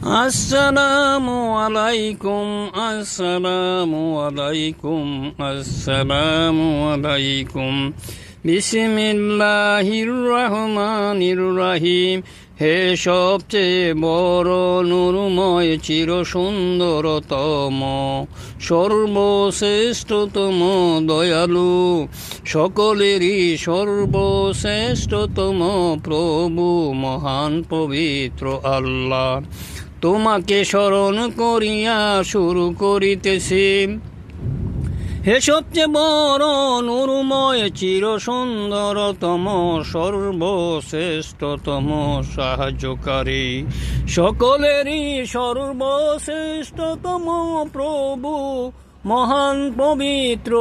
আসসালামু আলাইকুম আসসালামু আলাইকুম আসসালামু আলাইকুম। বিসমিল্লাহির রহমানির রহিম। হে সবচেয়ে বড় নুরময় চির সুন্দরতম সর্বশ্রেষ্ঠতম দয়ালু। সকলেরই সর্বশ্রেষ্ঠতম প্রভু, মহান পবিত্র আল্লাহ। তোমাকে স্মরণ করিয়া শুরু করিতেছি। হে সবচেয়ে বড় নুরময় চির সুন্দরতম সর্বশ্রেষ্ঠতম, সাহায্যকারী। সকলেরই সর্বশ্রেষ্ঠতম প্রভু, মহান পবিত্র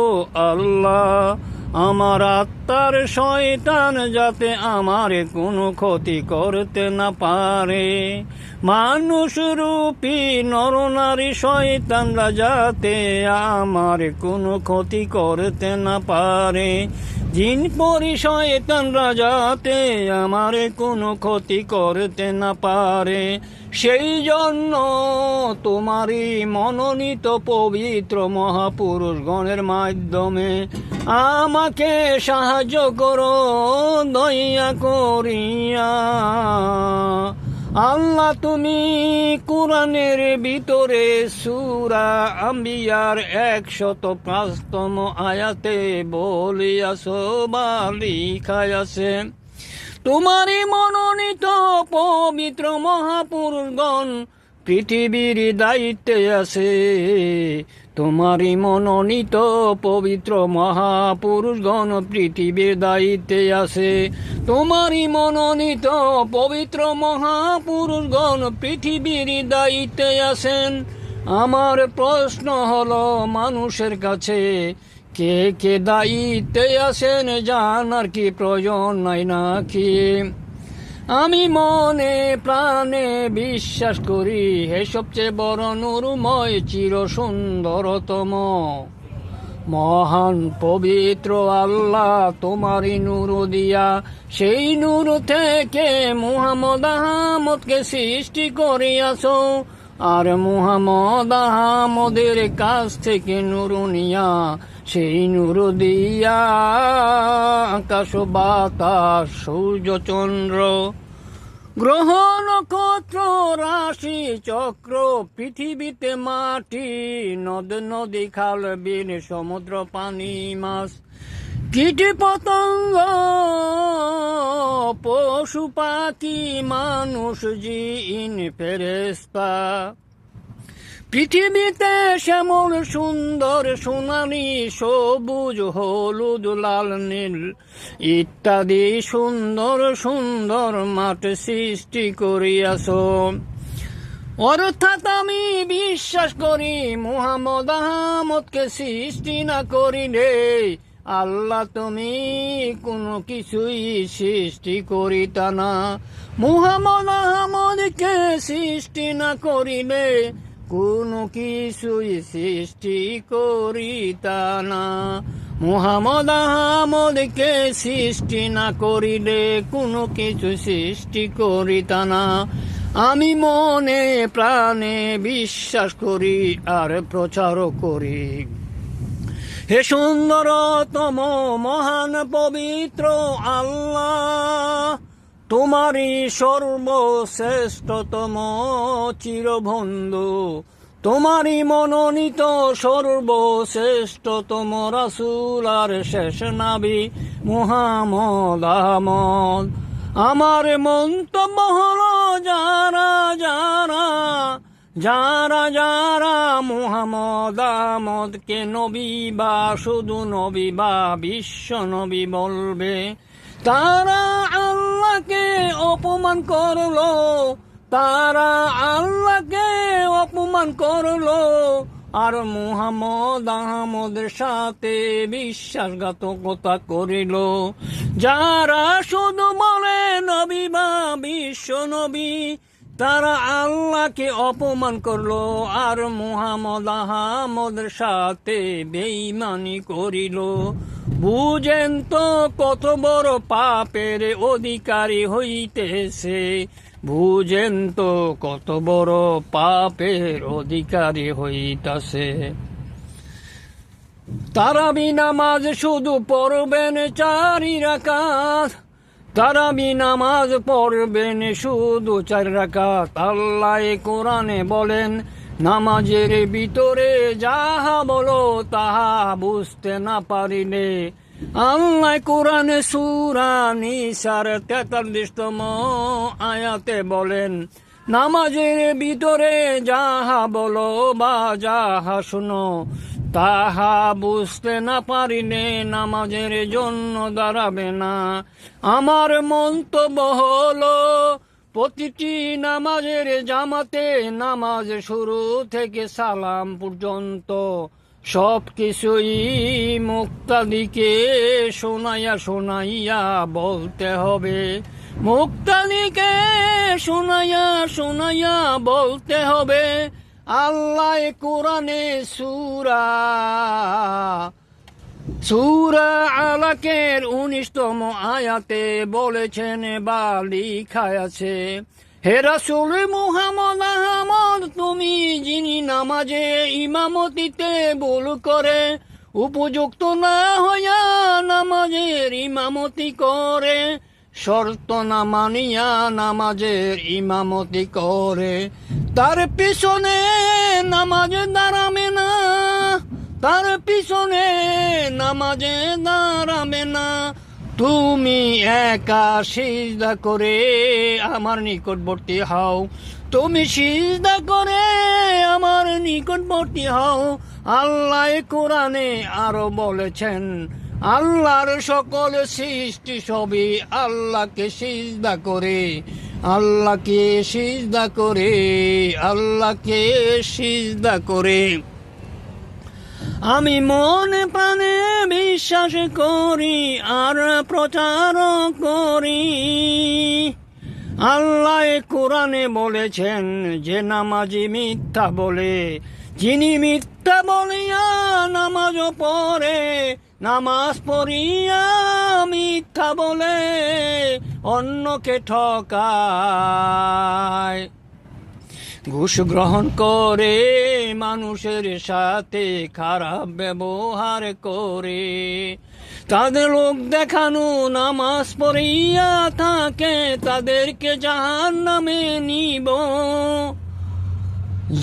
আল্লাহ। আমার আত্মার শয়তান যাতে আমার কোনো ক্ষতি করতে না পারে। মানুষ রূপী নরনারী শয়তানরা যাতে আমার কোনো ক্ষতি করতে না পারে। জিন পরি শয়তানরা যাতে আমার কোনো ক্ষতি করতে না পারে। সেই জন্য তোমারই মনোনীত পবিত্র মহাপুরুষগণের মাধ্যমে আমাকে সাহায্য করো, দয়া করিয়া। আল্লাহ, তুমি কোরআনের ভিতরে সুরা আম্বিয়ার একশত পাঁচতম আয়াতে বলিয়াছ বা লিখায়াছে, তোমারই মনোনীত পবিত্র মহাপুরুষগণ পৃথিবীর দায়িত্বে আছে। তোমারই মনোনীত পবিত্র মহাপুরুষগণ পৃথিবীর দায়িত্বে আছে। তোমারই মনোনীত পবিত্র মহাপুরুষগণ পৃথিবীর দায়িত্বে আছেন। আমার প্রশ্ন হলো, মানুষের কাছে কে কে দায়িত্বে আছেন জানার কি প্রয়োজন নাই নাকি? আমি মনে প্রাণে বিশ্বাস করি, হে সবচেয়ে বড় নুরময় চির সুন্দরতম মহান পবিত্র আল্লাহ তোমারই নূর দিয়া, সেই নূর থেকে মুহাম্মদ আহমদকে সৃষ্টি করিয়াছ। আর মুহাম্মদ আহমদের কাছ থেকে নূর নিয়া সেই নূর দিয়া আকাশ বাতাস সূর্য চন্দ্র গ্রহ নক্ষত্র রাশি চক্র, পৃথিবীতে মাটি, নদ, নদী, খাল বিল সমুদ্র, পানি, মাছ। কীট পতঙ্গ, পশু পাখি, মানুষ, জিন ফেরেস্তা পৃথিবীতে শ্যামল সুন্দর সোনালি সবুজ, হলুদ, লাল, নীল ইত্যাদি সুন্দর সুন্দর মাঠ সৃষ্টি করিয়াছ। অর্থাৎ আমি বিশ্বাস করি মুহাম্মদ আহমদকে সৃষ্টি না করিলে আল্লাহ তুমি কোনো কিছুই সৃষ্টি করিতা না। মুহাম্মদ আহমদকে সৃষ্টি না করিলে কোনো কিছুই সৃষ্টি করিতা না। মুহাম্মদ আহমদকে সৃষ্টি না করিলে কোনো কিছু সৃষ্টি করিতা না। আমি মনে প্রাণে বিশ্বাস করি আর প্রচার করি। হে সুন্দরতম মহান পবিত্র আল্লাহ তোমারই সর্বশ্রেষ্ঠতম চিরবন্ধু, তোমারই মনোনীত সর্বশ্রেষ্ঠতম রাসুল আর শেষ নাবি মুহাম্মদ আহমদ। আমার মন্তব্য হলো যারা যারা যারা যারা মুহাম্মদ আহমদকে নবী বা শুধু নবী বা বিশ্ব নবী বলবে। তারা আল্লাহকে অপমান করল, তারা আল্লাহকে অপমান করল, আর মুহাম্মদ আহমদের সাথে বিশ্বাসঘাতকতা করিল। যারা শুধু বলে, নবী বা বিশ্ব নবী, তারা আল্লাহকে অপমান করল, আর মুহাম্মদ আহমদের সাথে বেইমানি করিল। বুঝেন তো কত বড় পাপের অধিকারী হইতেছে। বুঝেন তো কত বড় পাপের অধিকারী হইতাছে। তারাবি নামাজ শুধু পড়বেন চারি রাকাত। তারাবি নামাজ পড়বেন শুধু চার রাকাত। আল্লাহ কোরআনে বলেন নামাজের ভিতরে যাহা বলো, তাহা বুঝতে না পারিলে আল্লাহ কোরআনে সুরা নিসার তেতাল্লিশতম আয়াতে বলেন, নামাজের ভিতরে যাহা বলো বা যাহা শুনো, তাহা বুঝতে না পারিলে নামাজের জন্য দাঁড়াবে না। আমার মন্তব্য হলো প্রতিটি নামাজের জামাতে নামাজ শুরু থেকে সালাম পর্যন্ত সব কিছুই মুক্তাদিকে শোনাইয়া শোনাইয়া বলতে হবে। মুক্তাদিকে শোনাইয়া শোনাইয়া বলতে হবে, আল্লাহ কোরআনে সুরা সুরা আলাকের উনিশতম আয়াতে বলেছেন বা লিখায় আছে। হে রাসূল মুহাম্মদ আহমদ, তুমি যিনি নামাজে ইমামতিতে ভুল করে, উপযুক্ত না হইয়া নামাজের ইমামতি করে, শর্ত না মানিয়া নামাজের ইমামতি করে, তার পিছনে নামাজ দাঁড়াবে না। তার পিছনে নামাজে দাঁড়াবে না। তুমি একা সিজদা করে আমার নিকটবর্তী হও। তুমি সিজদা করে আমার নিকটবর্তী হও। আল্লাহ কোরআনে আরও বলেছেন, আল্লাহর সকল সৃষ্টি সবই আল্লাহকে সিজদা করে। আল্লাহকে সিজদা করে, আল্লাহকে সিজদা করে। আমি মনে প্রাণে বিশ্বাস করি আর প্রচার করি। আল্লাহ কোরআনে বলেছেন যে নামাজি মিথ্যা বলে, যিনি মিথ্যা বলিয়া নামাজ পড়ে, নামাজ পড়িয়া মিথ্যা বলে অন্যকে ঠকায়। ঘুষ গ্রহণ করে, মানুষের সাথে খারাপ ব্যবহার করে। তাদের লোক দেখানো নামাজ পড়িয়া থাকে, তাদেরকে জাহান নামে নিব।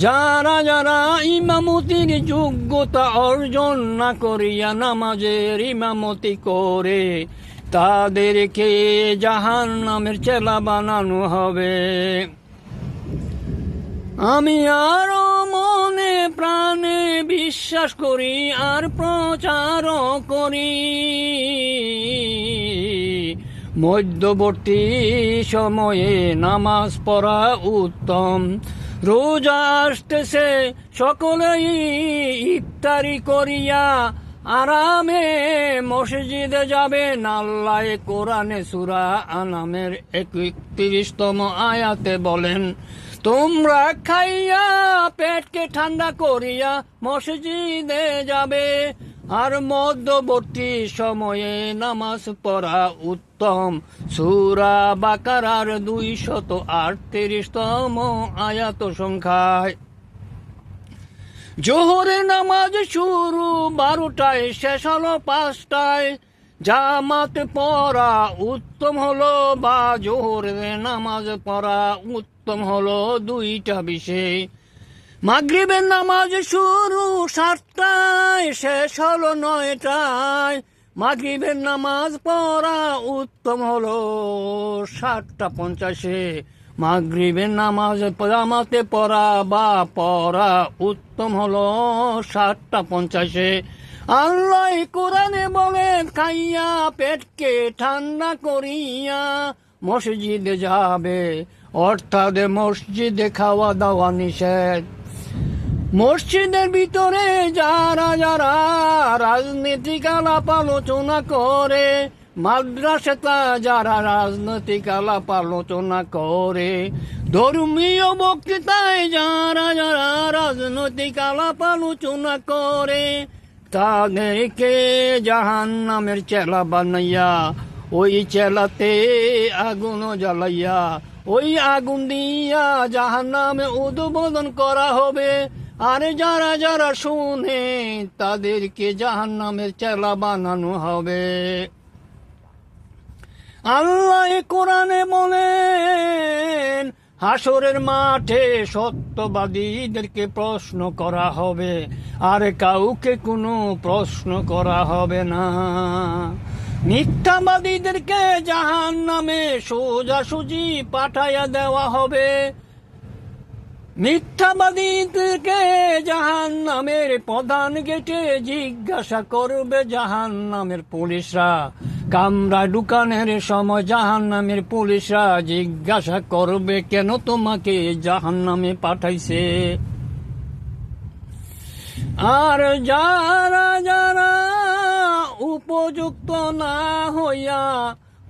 যারা যারা ইমামতির যোগ্যতা অর্জন না করিয়া নামাজের ইমামতি করে, তাদেরকে জাহান নামের চেলা বানানো হবে। আমি আরও মনে প্রাণে বিশ্বাস করি, আর প্রচার করি। মধ্যবর্তী সময়ে নামাজ পড়া উত্তম। রোজা আসতেছে, সকলেই ইফতারি করিয়া আরামে মসজিদে যাবে। নাল্লায় কোরআনে সুরা আনামের একত্রিশতম আয়াতে বলেন তোমরা খাইয়া পেটকে ঠান্ডা করিয়া মসজিদে যাবে। আর মধ্যবর্তী সময়ে নামাজ পড়া উত্তম। সুরা বাকারার দুই শত আটত্রিশতম আয়াত সংখ্যায়। জোহরের নামাজ শুরু বারোটায়, শেষ হলো পাঁচটায়। জামাত পড়া উত্তম হলো বা জোহরের নামাজ পড়া উত্তম হলো দুইটা বিষয়। মাগরিবের নামাজ শুরু সাতটায়, শেষ হলো নয়টায়। মাগরিবের নামাজ পড়া উত্তম হলো সাতটা পঞ্চাশে। মাগরিবের নামাজ জামাতে পড়া বা পড়া উত্তম হলো সাতটা পঞ্চাশে। আল্লাহ কোরআনে বলেন, খাইয়া পেটকে ঠান্ডা করিয়া মসজিদে যাবে। অর্থাৎ মসজিদে খাওয়া দাওয়া নিষেধ। মসজিদের ভিতরে যারা যারা রাজনীতিক আলাপ আলোচনা করে, মাদ্রাসাটা যারা রাজনৈতিক আলাপ আলোচনা করে, ধর্মীয় বক্তৃতায় যারা যারা রাজনৈতিক আলাপ আলোচনা করে তাদেরকে জাহান নামের চেলা বানাইয়া, ওই চেলাতে আগুন জ্বালাইয়া, ওই আগুন দিয়া জাহান নামে উদ্বোধন করা হবে। আর যারা যারা শুনে তাদেরকে জাহান নামের চেলা বানানো হবে। আল্লাহ কোরআনে বলেন হাসরের মাঠে সত্যবাদীদেরকে প্রশ্ন করা হবে। আর কাউকে কোনো প্রশ্ন করা হবে না। মিথ্যাবাদীদেরকে জাহান নামে সোজাসুজি পাঠাইয়া দেওয়া হবে। মিথ্যাবাদীদেরকে জাহান নামের প্রধান গেটে জিজ্ঞাসা করবে জাহান নামের পুলিশরা। কামরা দোকানের সময় জাহান নামের পুলিশরা জিজ্ঞাসা করবে, কেন তোমাকে জাহান নামে পাঠাইছে? আর যারা যারা উপযুক্ত না হইয়া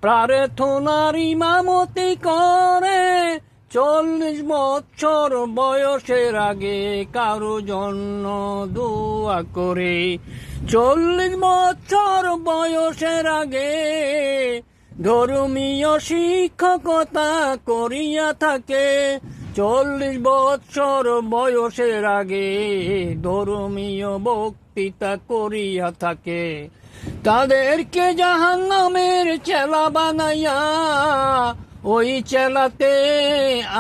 প্রার্থনার ইমামতি করে, চল্লিশ বছর বয়সের আগে কারও জন্য দোয়া করে চল্লিশ বছর বয়সের আগে ধর্মীয় শিক্ষকতা করিয়া থাকে। চল্লিশ বছর বয়সের আগে ধর্মীয় বক্তৃতা করিয়া থাকে। তাদেরকে জাহান নামের চেলা বানাইয়া ওই চেলাতে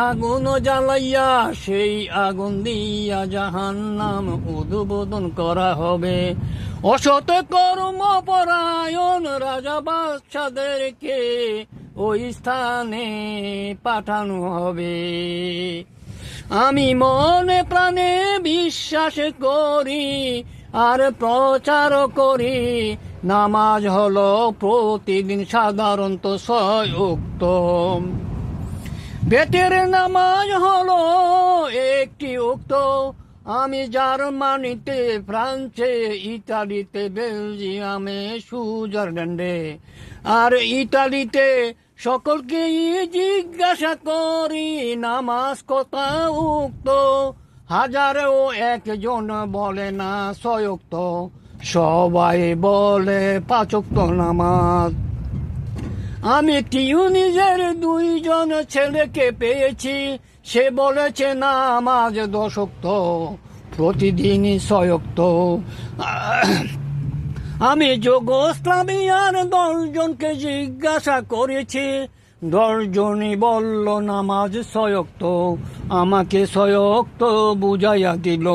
আগুন জ্বালাইয়া, সেই আগুন দিয়া জাহান নাম উদ্বোধন করা হবে। অসত কর্ম পরায়ণ রাজা বাচ্চাদেরকে ওই স্থানে পাঠানো হবে। আমি মনে প্রাণে বিশ্বাস করি আর প্রচার করি নামাজ হল প্রতিদিন সাধারণত ছয় উক্ত। বেতের নামাজ হল একটি উক্ত। আমি জার্মানিতে, ফ্রান্সে, ইতালিতে, বেলজিয়ামে, সুইজারল্যান্ডে। আর ইতালিতে সকলকে জিজ্ঞাসা করি, নামাজ কথা উক্ত? হাজারেও একজন বলে না সয়ুক্ত সবাই বলে পাচক্ত নামাজ আমি টিউনিজের দুইজন ছেলেকে পেয়েছি। সে বলেছে, না নামাজ দশক্ত প্রতিদিনই সয়ক্ত। আমি যোগস্লামিয়ার দশজনকে জিজ্ঞাসা করেছি, দশজনই বলল, নামাজ সয়ক্ত। আমাকে সয়ক্ত বুঝাইয়া দিল,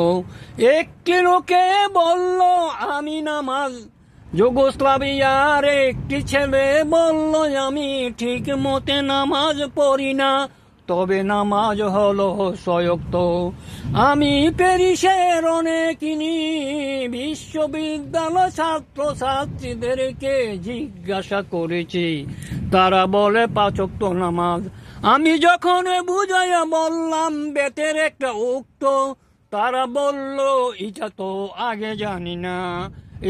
একটি লোকে বলল আমি নামাজ যুগোস্লাভিয়ার একটি ছেলে বলল আমি ঠিক মতে নামাজ পড়ি না, তবে নামাজ হলো সয়ক্ত আমি প্যারিসের অনেকিনি বিশ্ববিদ্যালয় ছাত্র ছাত্রীদেরকে জিজ্ঞাসা করেছি। তারা বলে, পাচক্ত নামাজ। আমি যখন বুঝাইয়া বললাম, বেতের একটা উক্ত তারা বলল, এটা তো আগে জানি না,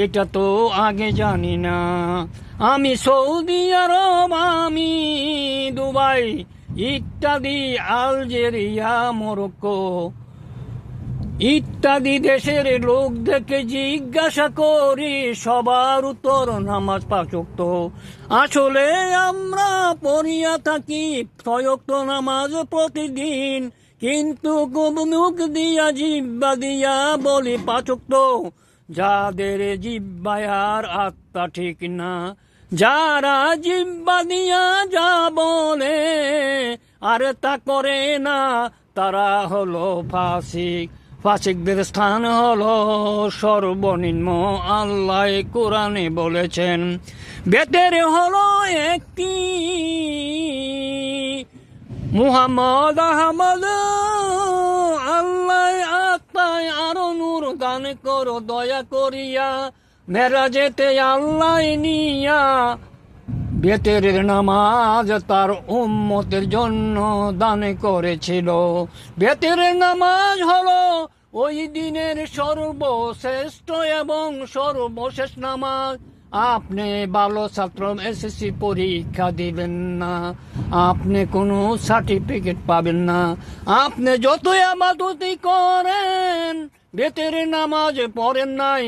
এটা তো আগে জানি না। আমি সৌদি আরব, আমি দুবাই, ইত্যাদি, আলজেরিয়া, মরক্কো। ইত্যাদি দেশের লোকদেরকে জিজ্ঞাসা করি, সবার উত্তর, নামাজ পাচক্ত। আসলে আমরা পড়িয়া থাকি সয়ক্ত নামাজ প্রতিদিন। কিন্তু মুখ দিয়া জিব্বা দিয়া বলি পাচক্ত যাদের জিব্বায়ার আত্মা ঠিক না, যারা জিব্বা দিয়া যা বলে, আর তা করে না, তারা হলো ফাসিক। ফাসিকদের স্থান হলো সর্বনিম্ন, আল্লাহ কোরআনে বলেছেন। বেতের হলো একটি, মুহাম্মদ আহমদ আল্লাহ আত্মায় আরও নূর দান করো, দয়া করিয়া। মেরা যেতে আল্লাহ নিয়া। বেতের নামাজ তার উম্মতের জন্য দান করেছিল। বেতের নামাজ হলো ওই দিনের সর্বশ্রেষ্ঠ এবং সর্বশেষ নামাজ। আপনি ভালো ছাত্র এসএসসি পরীক্ষা দিবেন না। আপনি কোনো সার্টিফিকেট পাবেন না। আপনি যতই আমাদতি করেন বেতের নামাজ পড়েন নাই।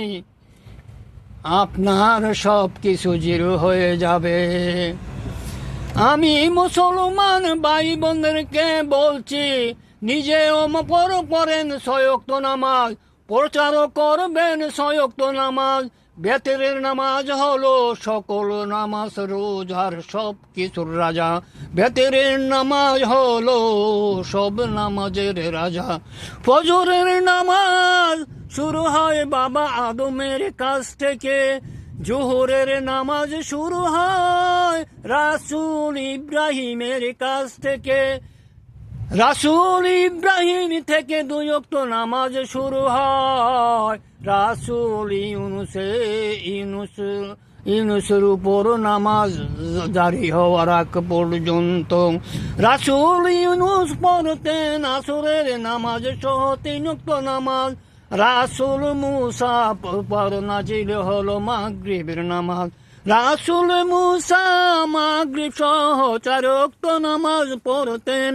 আপনার সব কিছু জিরো হয়ে যাবে। আমি মুসলমান ভাই বোনদেরকে বলছি, নিজে পর পড়েন সয়ক্ত নামাজ প্রচারও করবেন সয়ক্ত নামাজ বেতেরের নামাজ হলো সকল নামাজ রোজার সব কিছুর রাজা। বেতেরের নামাজ হলো সব নামাজের রাজা। ফজরের নামাজ শুরু হয় বাবা আদমের কাছ থেকে। জোহরের নামাজ শুরু হয় রাসুল ইব্রাহিমের কাছ থেকে। রাসুল ইব্রাহিম থেকে দুই অক্ত নামাজ শুরু হয়। রাসুল ইউনুসে, ইউনুস, ইউনুসের উপর নামাজ জারি হওয়ার আগ পর্যন্ত রাসুল ইউনুস পড়তেন আসরের নামাজ সহ তিন অক্ত নামাজ। রাসুল মুসা পর নাজিল হলো মাগরিবের নামাজ। রাসুল মুসা মাগরিব সহ চারক্ত নামাজ পড়তেন।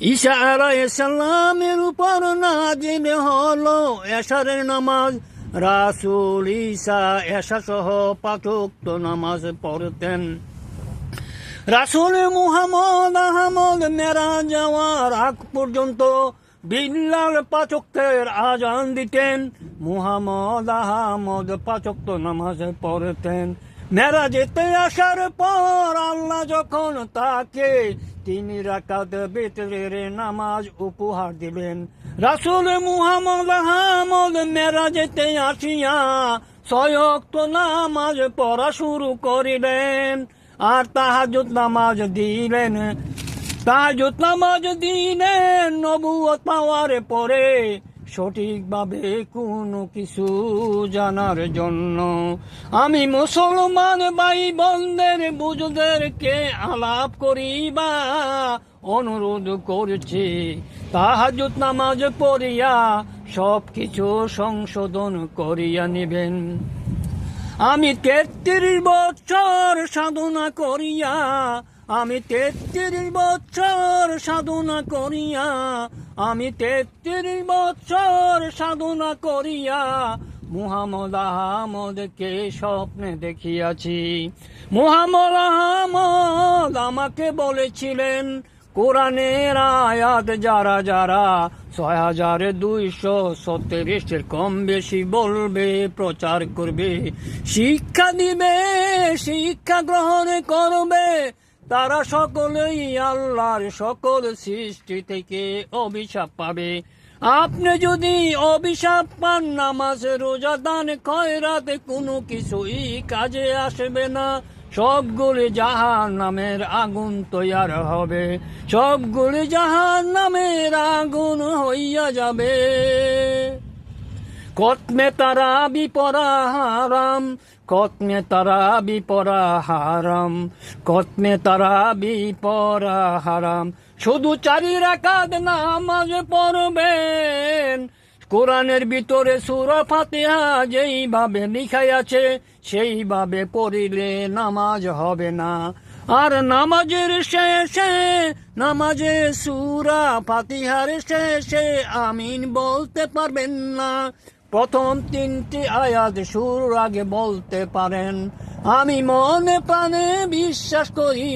ঈশা আলাইসাল্লামের উপর নাজিল হলো এশারের নামাজ। রাসুল ঈসা এশা সহ পাঠক্ত নামাজ পড়তেন। রাসুল মুহাম্মদ আহমদ মেরা যাওয়ার আগ পর্যন্ত বিল্লাল পাচকের আজান দিতেন। মুহাম্মদ আহমদ পাচক্ত নামাজ পড়তেন। মেরা যেতে আসার পর আল্লাহ যখন তাকে তিনি রাকাত বেতরের নামাজ উপহার দিলেন, রাসুল মুহাম্মদ আহমদ মেরা যেতে আসিয়া সয়ক্ত নামাজ পড়া শুরু করিলেন আর তাহাজুদ নামাজ দিলেন। তাহাজুদ নামাজ দিলেন নবুয়ত পাওয়ার পরে সঠিকভাবে কোনো কিছু জানার জন্য। আমি মুসলমান ভাই বোনদের বুঝদেরকে আলাপ করিবা অনুরোধ করছি। তাহাজুদ নামাজ পড়িয়া সব কিছু সংশোধন করিয়া নিবেন। আমি তেত্রিশ বছর সাধনা করিয়া, আমি তেত্রিশ বছর সাধনা করিয়া আমি তেত্রিশ বছর সাধনা করিয়া মুহাম্মদ আহমদকে স্বপ্নে দেখিয়াছি। মুহাম্মদ আহমদ আমাকে বলেছিলেন, কোরআনের আয়াত যারা যারা ছয় হাজার দুইশো সত্তরিশের কম বেশি বলবে, প্রচার করবে, শিক্ষা দিবে, শিক্ষা গ্রহণ করবে তারা সকলেই আল্লাহর সকল সৃষ্টি থেকে অভিশাপ পাবে। আপনি যদি অভিশাপ পান, নামাজ রোজা দান কোনো কিছুই কাজে আসবে না। সবগুলি জাহান নামের আগুন তৈয়ার হবে। সবগুলি জাহান নামের আগুন হইয়া যাবে। কতমে তারা বিপরা হারাম কতমে তারা বিপরা হারাম কতমে তারা বিপরা হারাম শুধু চারি রাকাত নামাজ পড়বেন। কোরআনের ভিতরে সুর ফাতিহা যেইভাবে লিখাই আছে, সেইভাবে পড়িলে নামাজ হবে না। আর নামাজের শেষে নামাজে সুরা ফাতিহার শেষে আমিন বলতে পারবেন না। প্রথম তিনটি আয়াত সুর আগে বলতে পারেন, আমি মনে প্রাণে বিশ্বাস করি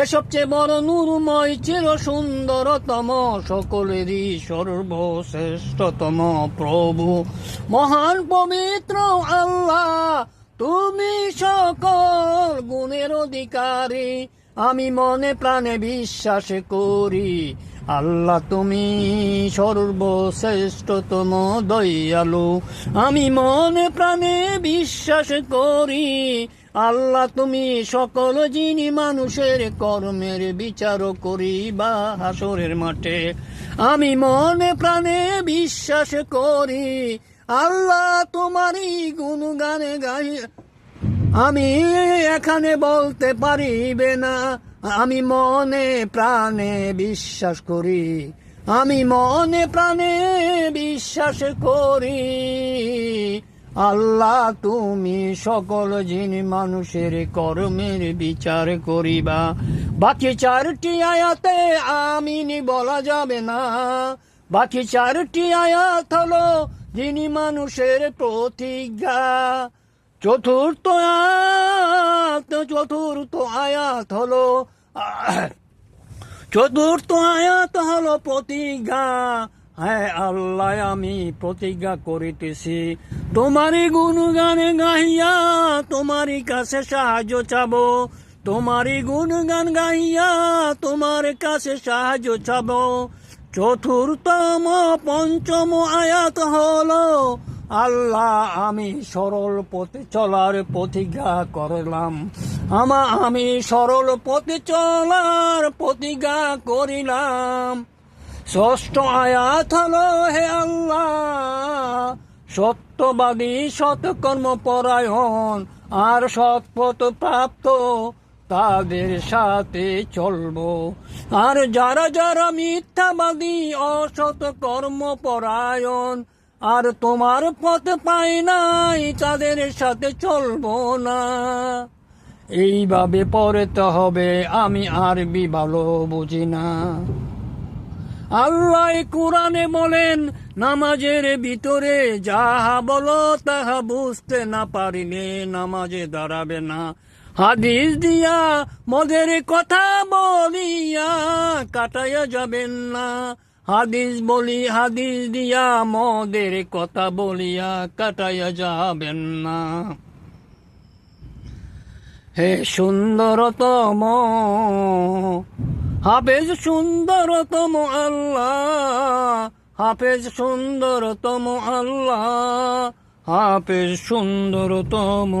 এ সবচেয়ে বড় নুরময় চির সুন্দরতম সকলেরই সর্বশ্রেষ্ঠতম প্রভু। মহান পবিত্র আল্লাহ, তুমি সকল গুণের অধিকারী। আমি মনে প্রাণে বিশ্বাস করি আল্লাহ তুমি সর্বশ্রেষ্ঠতম দয়ালু। আমি মনে প্রাণে বিশ্বাস করি, আল্লাহ তুমি সকল যিনি মানুষের কর্মের বিচার করি বা হাসরের মাঠে। আমি মনে প্রাণে বিশ্বাস করি, আল্লাহ তোমারই গুণগানে গাই আমি এখানে বলতে পারিবে না আমি মনে প্রাণে বিশ্বাস করি, আমি মনে প্রাণে বিশ্বাস করি। আল্লাহ, তুমি সকল যিনি মানুষের কর্মের বিচার করিবা। বাকি চারটি আয়াতে আমিনি বলা যাবে না। বাকি চারটি আয়াত হলো যিনি মানুষের প্রতিজ্ঞা। চতুর্থ আয়াত চতুর্থ আয়াত হলো, চতুর্থ আয়াত হলো প্রতিজ্ঞা। হ্যাঁ আল্লাহ, আমি প্রতিজ্ঞা করিতেছি। তোমারই গুণগানে গাইয়া তোমারই কাছে সাহায্য চাবো। তোমারই গুণগান গাইয়া তোমার কাছে সাহায্য চাবো। চতুর্থম, পঞ্চম আয়াত হলো আল্লাহ, আমি সরল পথে চলার প্রতিজ্ঞা করলাম। আমা, আমি সরল পথে চলার প্রতিজ্ঞা করিলাম। ষষ্ঠ আয়াত হলো, হে আল্লাহ, সত্যবাদী সৎকর্ম পরায়ণ আর সৎপথ প্রাপ্ত তাদের সাথে চলবো। আর যারা যারা মিথ্যাবাদী অসৎ কর্ম পরায়ণ আর তোমার পথ পাই নাই তাদের সাথে চলবো না। এইভাবে পড়তে হবে, আমি আরবি ভালো বুঝি না। আল্লাহ কোরআনে বলেন, নামাজের ভিতরে যাহা বলো, তাহা বুঝতে না পারিলে নামাজে দাঁড়াবে না। হাদিস দিয়া মদের কথা বলিয়া কাটাইয়া যাবেন না। হাদিস বলি হাদিস দিয়া মদের কথা বলিয়া কাটাইয়া যাবেন না। হে সুন্দরতম, হাফেজ সুন্দরতম আল্লাহ, হাফেজ সুন্দরতম আল্লাহ, হাফেজ সুন্দরতম